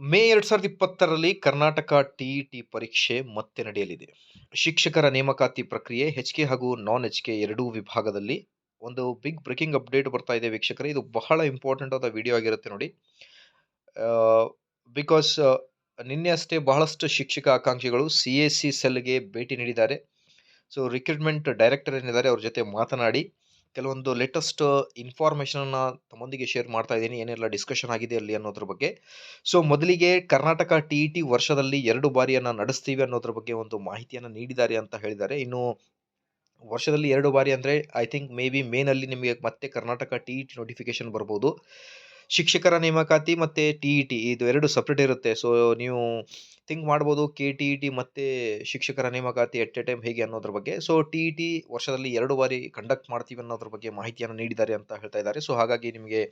ಮೇ ಎರಡ್ ಸಾವಿರದ ಇಪ್ಪತ್ತರಲ್ಲಿ ಕರ್ನಾಟಕ ಟಿಇಟಿ ಪರೀಕ್ಷೆ ಮತ್ತೆ ನಡೆಯಲಿದೆ. ಶಿಕ್ಷಕರ ನೇಮಕಾತಿ ಪ್ರಕ್ರಿಯೆ ಹೆಚ್ ಕೆ ಹಾಗೂ ನಾನ್ ಎಚ್ ಕೆ ಎರಡೂ ವಿಭಾಗದಲ್ಲಿ ಒಂದು ಬಿಗ್ ಬ್ರೇಕಿಂಗ್ ಅಪ್ಡೇಟ್ ಬರ್ತಾ ಇದೆ ವೀಕ್ಷಕರೇ. ಇದು ಬಹಳ ಇಂಪಾರ್ಟೆಂಟ್ ಆದ ವಿಡಿಯೋ ಆಗಿರುತ್ತೆ ನೋಡಿ. ಬಿಕಾಸ್ ನಿನ್ನೆ ಅಷ್ಟೇ ಬಹಳಷ್ಟು ಶಿಕ್ಷಕ ಆಕಾಂಕ್ಷಿಗಳು ಸಿ ಎಸ್ ಸಿ ಸೆಲ್ಗೆ ಭೇಟಿ ನೀಡಿದ್ದಾರೆ. ಸೊ ರಿಕ್ರೂಟ್ಮೆಂಟ್ ಡೈರೆಕ್ಟರ್ ಏನಿದ್ದಾರೆ ಅವ್ರ ಜೊತೆ ಮಾತನಾಡಿ ಕೆಲವೊಂದು ಲೇಟೆಸ್ಟ್ ಇನ್ಫಾರ್ಮೇಷನನ್ನು ತಮ್ಮೊಂದಿಗೆ ಶೇರ್ ಮಾಡ್ತಾ ಇದ್ದೀನಿ. ಏನೆಲ್ಲ ಡಿಸ್ಕಷನ್ ಆಗಿದೆ ಅಲ್ಲಿ ಅನ್ನೋದ್ರ ಬಗ್ಗೆ. ಸೊ ಮೊದಲಿಗೆ ಕರ್ನಾಟಕ ಟಿ ಟಿ ವರ್ಷದಲ್ಲಿ ಎರಡು ಬಾರಿಯನ್ನು ನಡೆಸ್ತೀವಿ ಅನ್ನೋದ್ರ ಬಗ್ಗೆ ಒಂದು ಮಾಹಿತಿಯನ್ನು ನೀಡಿದ್ದಾರೆ ಅಂತ ಹೇಳಿದ್ದಾರೆ. ಇನ್ನು ವರ್ಷದಲ್ಲಿ ಎರಡು ಬಾರಿ ಅಂದರೆ ಐ ಥಿಂಕ್ ಮೇ ಬಿ ಮೇನಲ್ಲಿ ನಿಮಗೆ ಮತ್ತೆ Karnataka T E T notification ಬರ್ಬೋದು. ಶಿಕ್ಷಕರ ನೇಮಕಾತಿ ಮತ್ತು ಟಿ ಇ ಟಿ ಇದು ಎರಡು ಸಪ್ರೇಟ್ ಇರುತ್ತೆ. ಸೊ ನೀವು ಥಿಂಕ್ ಮಾಡ್ಬೋದು ಕೆ ಟಿ ಇ ಟಿ ಮತ್ತು ಶಿಕ್ಷಕರ ನೇಮಕಾತಿ ಎಟ್ ಎ ಟೈಮ್ ಹೇಗೆ ಅನ್ನೋದ್ರ ಬಗ್ಗೆ. ಸೊ ಟಿ ಇ ಟಿ ವರ್ಷದಲ್ಲಿ ಎರಡು ಬಾರಿ ಕಂಡಕ್ಟ್ ಮಾಡ್ತೀವಿ ಅನ್ನೋದ್ರ ಬಗ್ಗೆ ಮಾಹಿತಿಯನ್ನು ನೀಡಿದ್ದಾರೆ ಅಂತ ಹೇಳ್ತಾ ಇದ್ದಾರೆ. ಸೊ ಹಾಗಾಗಿ ನಿಮಗೆ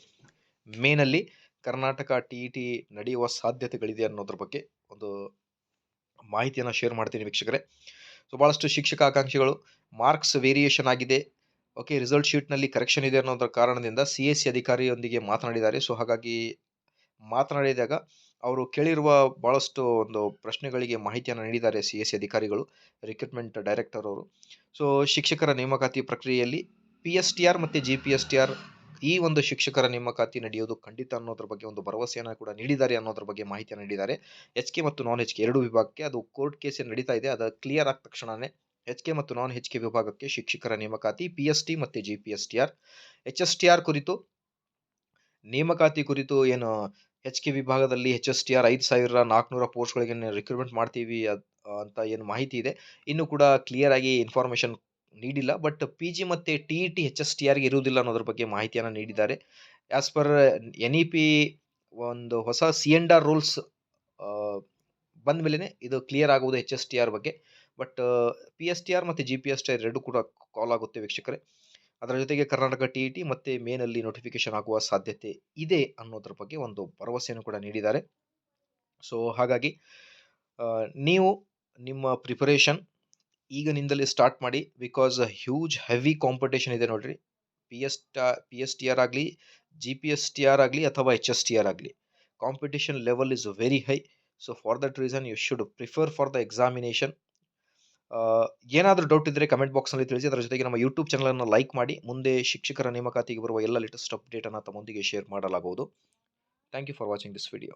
ಮೇನಲ್ಲಿ ಕರ್ನಾಟಕ ಟಿ ಇ ಟಿ ನಡೆಯುವ ಸಾಧ್ಯತೆಗಳಿದೆ ಅನ್ನೋದ್ರ ಬಗ್ಗೆ ಒಂದು ಮಾಹಿತಿಯನ್ನು ಶೇರ್ ಮಾಡ್ತೀನಿ ವೀಕ್ಷಕರೇ. ಸೊ ಭಾಳಷ್ಟು ಶಿಕ್ಷಕ ಆಕಾಂಕ್ಷಿಗಳು ಮಾರ್ಕ್ಸ್ ವೇರಿಯೇಷನ್ ಆಗಿದೆ. ಓಕೆ ರಿಸಲ್ಟ್ ಶೀಟ್ನಲ್ಲಿ ಕರೆಕ್ಷನ್ ಇದೆ ಅನ್ನೋದ್ರ ಕಾರಣದಿಂದ ಸಿ ಎಸ್ ಸಿ ಅಧಿಕಾರಿಯೊಂದಿಗೆ ಮಾತನಾಡಿದ್ದಾರೆ. ಸೊ ಹಾಗಾಗಿ ಮಾತನಾಡಿದಾಗ ಅವರು ಕೇಳಿರುವ ಭಾಳಷ್ಟು ಒಂದು ಪ್ರಶ್ನೆಗಳಿಗೆ ಮಾಹಿತಿಯನ್ನು ನೀಡಿದ್ದಾರೆ ಸಿ ಎಸ್ ಸಿ ಅಧಿಕಾರಿಗಳು ರಿಕ್ರೂಟ್ಮೆಂಟ್ ಡೈರೆಕ್ಟರ್ ಅವರು. ಸೊ ಶಿಕ್ಷಕರ ನೇಮಕಾತಿ ಪ್ರಕ್ರಿಯೆಯಲ್ಲಿ ಪಿ ಎಸ್ ಟಿ ಆರ್ ಮತ್ತು G P S T R ಈ ಒಂದು ಶಿಕ್ಷಕರ ನೇಮಕಾತಿ ನಡೆಯೋದು ಖಂಡಿತ ಅನ್ನೋದ್ರ ಬಗ್ಗೆ ಒಂದು ಭರವಸೆಯನ್ನು ಕೂಡ ನೀಡಿದ್ದಾರೆ ಅನ್ನೋದ್ರ ಬಗ್ಗೆ ಮಾಹಿತಿಯನ್ನು ನೀಡಿದ್ದಾರೆ. ಎಚ್ ಕೆ ಮತ್ತು ನಾನ್ ಎಚ್ ಕೆ ಎರಡು ವಿಭಾಗಕ್ಕೆ ಅದು ಕೋರ್ಟ್ ಕೇಸ್ ನಡೀತಾ ಇದೆ. ಅದು ಕ್ಲಿಯರ್ ಆದ ತಕ್ಷಣವೇ ಎಚ್ ಕೆ ಮತ್ತು ನಾನ್ ಎಚ್ ಕೆ ವಿಭಾಗಕ್ಕೆ ಶಿಕ್ಷಕರ ನೇಮಕಾತಿ ಪಿ ಎಸ್ ಟಿ ಮತ್ತು G P S T R H S T R ಕುರಿತು, ನೇಮಕಾತಿ ಕುರಿತು ಏನು ಎಚ್ ಕೆ ವಿಭಾಗದಲ್ಲಿ ಎಚ್ ಎಸ್ ಟಿ ಆರ್ ಐದು ಸಾವಿರ ನಾಲ್ಕುನೂರ ಪೋಸ್ಟ್ಗಳಿಗೆ ರಿಕ್ರೂಟ್ಮೆಂಟ್ ಮಾಡ್ತೀವಿ ಅಂತ ಏನು ಮಾಹಿತಿ ಇದೆ. ಇನ್ನೂ ಕೂಡ ಕ್ಲಿಯರ್ ಆಗಿ ಇನ್ಫಾರ್ಮೇಷನ್ ನೀಡಿಲ್ಲ. ಬಟ್ ಪಿ ಜಿ ಮತ್ತು T E T H S T ಆರ್ಗೆ ಇರುವುದಿಲ್ಲ ಅನ್ನೋದ್ರ ಬಗ್ಗೆ ಮಾಹಿತಿಯನ್ನು ನೀಡಿದ್ದಾರೆ. As per N E P ಒಂದು ಹೊಸ ಸಿ ಎಂಡ್ ಆರ್ ರೂಲ್ಸ್ ಬಂದ ಇದು ಕ್ಲಿಯರ್ ಆಗುವುದು ಎಚ್ ಎಸ್ ಟಿ ಆರ್ ಬಗ್ಗೆ. But P S T R ಮತ್ತು G P S T R ಎರಡು ಕೂಡ ಕಾಲ್ ಆಗುತ್ತೆ ವೀಕ್ಷಕರೇ. ಅದರ ಜೊತೆಗೆ ಕರ್ನಾಟಕ ಟಿ ಇ ಟಿ ಮತ್ತು ಮೇನಲ್ಲಿ ನೋಟಿಫಿಕೇಶನ್ ಆಗುವ ಸಾಧ್ಯತೆ ಇದೆ ಅನ್ನೋದ್ರ ಬಗ್ಗೆ ಒಂದು ಭರವಸೆಯನ್ನು ಕೂಡ ನೀಡಿದ್ದಾರೆ. ಸೊ ಹಾಗಾಗಿ ನೀವು ನಿಮ್ಮ ಪ್ರಿಪರೇಷನ್ ಈಗಿನಿಂದಲೇ ಸ್ಟಾರ್ಟ್ ಮಾಡಿ ಬಿಕಾಸ್ ಹ್ಯೂಜ್ ಹೆವಿ ಕಾಂಪಿಟೇಷನ್ ಇದೆ ನೋಡಿರಿ. P S T P S T R ಆಗಲಿ G P S T R ಆಗಲಿ ಅಥವಾ ಎಚ್ ಎಸ್ ಟಿ ಆರ್ ಆಗಲಿ competition level is very high so for that reason you should prefer for the examination ಏನಾದರೂ doubt ಇದ್ದರೆ comment ಬಾಕ್ಸ್ನಲ್ಲಿ ತಿಳಿಸಿ. ಅದರ ಜೊತೆಗೆ ನಮ್ಮ ಯೂಟ್ಯೂಬ್ ಚಾನಲನ್ನು ಲೈಕ್ ಮಾಡಿ. ಮುಂದೆ ಶಿಕ್ಷಕರ ನೇಮಕಾತಿಗೆ ಬರುವ ಎಲ್ಲ ಲೇಟೆಸ್ಟ್ ಅಪ್ಡೇಟನ್ನು ತಮ್ಮೊಂದಿಗೆ ಶೇರ್ ಮಾಡಲಾಗುವುದು. Thank you for watching this video